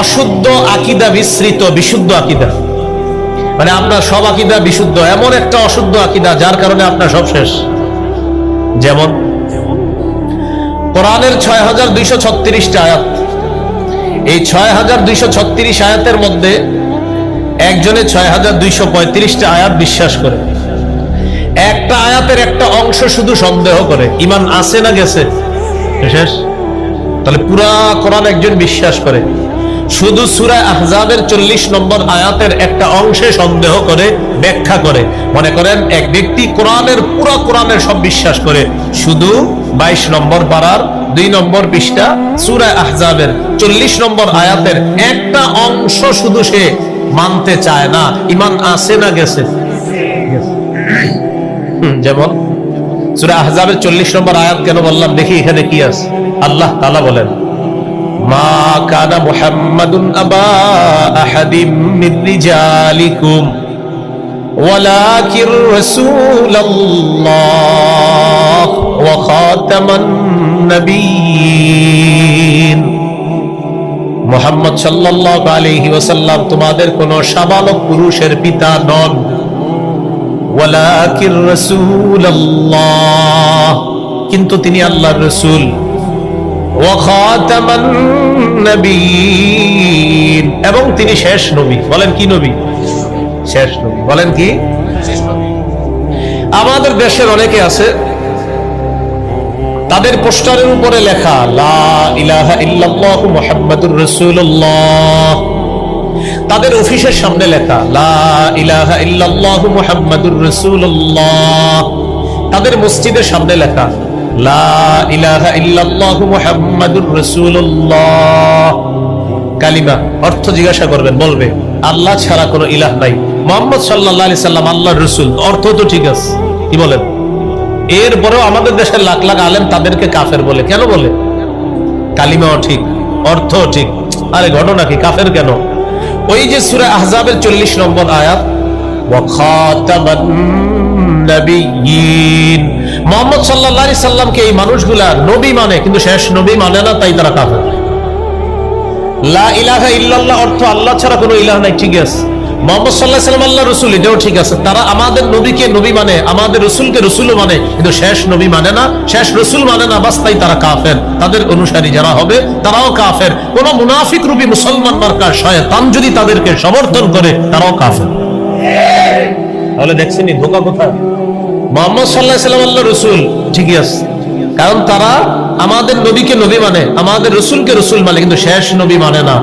অশুদ্ধ আকিদা মিশ্রিত, বিশুদ্ধ আকিদা। মানে আপনার সব আকিদা বিশুদ্ধ। এমন একটা অশুদ্ধ আকিদা যার কারণে আপনার সব শেষ। যেমন কোরআনের ছয় হাজার দুইশো ছত্রিশটা আয়াত। এই ছয় হাজার দুইশো ছত্রিশ আয়াতের মধ্যে একজনে ছয় হাজার দুইশো পঁয়ত্রিশটা আয়াত বিশ্বাস করে। একটা আয়াতের একটা অংশ শুধু সন্দেহ করে, ইমান আছে না গেছে। শেষ। তাহলে পুরা কোরআন একজন বিশ্বাস করে। শুধু সুরা আহজাবের চল্লিশ নম্বর আয়াতের একটা অংশে সন্দেহ করে, ব্যাখ্যা করে। মনে করেন, এক ব্যক্তি কোরআনের, পুরা কোরআনের সব বিশ্বাস করে। শুধু বাইশ নম্বর পাড়ার দুই নম্বর পৃষ্ঠা, সুরা আহজাবের চল্লিশ নম্বর আয়াতের একটা অংশ শুধু সে মানতে চায় না। ইমান আছে না গেছে? যেমন সুরা আহজাবের চল্লিশ নম্বর আয়াত কেন বললাম? দেখি এখানে কি আছে। আল্লাহ তালা বলেন মা কানা মুহাম্মাদুন আবা আহাদিম মির রিজালিকুম ولكن رسول الله وخاتم النبيين মোহাম্মদ সাল্লাল্লাহু আলাইহি ওয়াসাল্লাম তোমাদের কোন সাবালক পুরুষের পিতা নন ওয়ালাকির রাসূলুল্লাহ কিন্তু তিনি আল্লাহর রাসূল ওয়া খাতামান নবীন এবং তিনি শেষ নবী। বলেন কি নবী? শেষ নবী। বলেন কি? আমাদের দেশের অনেকে আছে, তাদের পোস্টারের উপরে লেখা মুহাম্মাদুর রাসূলুল্লাহ। তাদের অফিসের সামনে লেখা মুহাম্মাদুর রাসূলুল্লাহ। তাদের মসজিদের সামনে লেখা লা কালিমা, অর্থ জিজ্ঞাসা করবেন, বলবে, আল্লাহ ছাড়া কোনো ইলাহ নাই। মোহাম্মদ সাল্লাল্লাহু আলাইহি সাল্লাম আল্লাহর রাসূল, অর্থ তো ঠিক আছে। কি বলেন? এরপরেও আমাদের দেশের লাখ লাখ আলেম তাদেরকে কাফের বলে। কেন বলে? কালিমাও ঠিক অর্থ ঠিক। আরে, ঘটনা কি? কাফের কেন? ওই যে সুরে আহজাবের চল্লিশ নম্বর আয়াত মোহাম্মদ আলাইহি সাল্লামকে এই মানুষগুলা নবী মানে কিন্তু শেষ নবী মানে না, তাই তারা কাফের। মানে মানে মানে তাদের অনুসারী যারা হবে, তারাও কাফের। কোন মুনাফিক রূপী মুসলমান মার্কার শয়তান যদি তাদেরকে সমর্থন করে, তারাও কাফের। তাহলে দেখছেন ধোকা কোথায়? মোহাম্মদ সাল্লাহ সাল্লাম আল্লাহ রসুল। ঠিকই আছে। কারণ তারা আমাদের নবীকে নবী মানে আমাদের রসুলকে রসুল মানে কিন্তু শেষ নবী মানে না।